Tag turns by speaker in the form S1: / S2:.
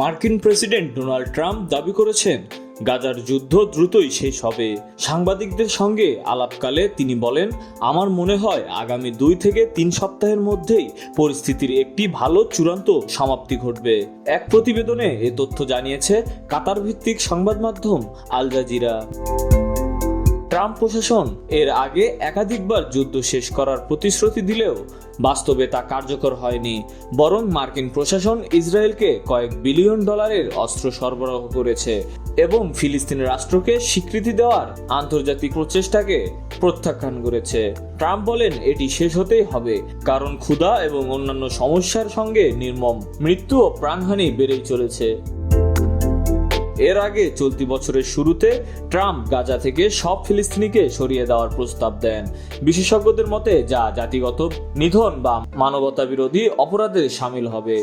S1: মার্কিন president Donald Trump দাবি করেছেন, গাজার যুদ্ধ দ্রুতই শেষ হবে। সাংবাদিকদের সঙ্গে আলাপকালে তিনি বলেন, আমার মনে হয় আগামী দুই থেকে তিন সপ্তাহের মধ্যেই পরিস্থিতির একটি ভালো চূড়ান্ত সমাপ্তি ঘটবে। এক প্রতিবেদনে এ তথ্য জানিয়েছে কাতার ভিত্তিক সংবাদ মাধ্যম আল জাজিরা। ট্রাম্প প্রশাসন। এর আগে একাধিকবার যুদ্ধ শেষ করার প্রতিশ্রুতি দিলেও বাস্তবে তা কার্যকর হয়নি। বরং মার্কিন প্রশাসন ইসরায়েলকে কয়েক বিলিয়ন ডলারের অস্ত্র সরবরাহ করেছে এবং ফিলিস্তিন রাষ্ট্রকে স্বীকৃতি দেওয়ার আন্তর্জাতিক প্রচেষ্টাকে প্রত্যাখ্যান করেছে। ট্রাম্প বলেন, এটি শেষ হতেই হবে। কারণ ক্ষুধা এবং অন্যান্য সমস্যার সঙ্গে নির্মম মৃত্যু ও প্রাণহানি বেড়েই চলেছে। এর আগে চলতি বছরের শুরুতে ট্রাম্প গাজা থেকে সব ফিলিস্তিনিকে সরিয়ে দেওয়ার প্রস্তাব দেন। বিশেষজ্ঞদের মতে যা জাতিগত নিধন বা মানবতা বিরোধী অপরাধে সামিল হবে।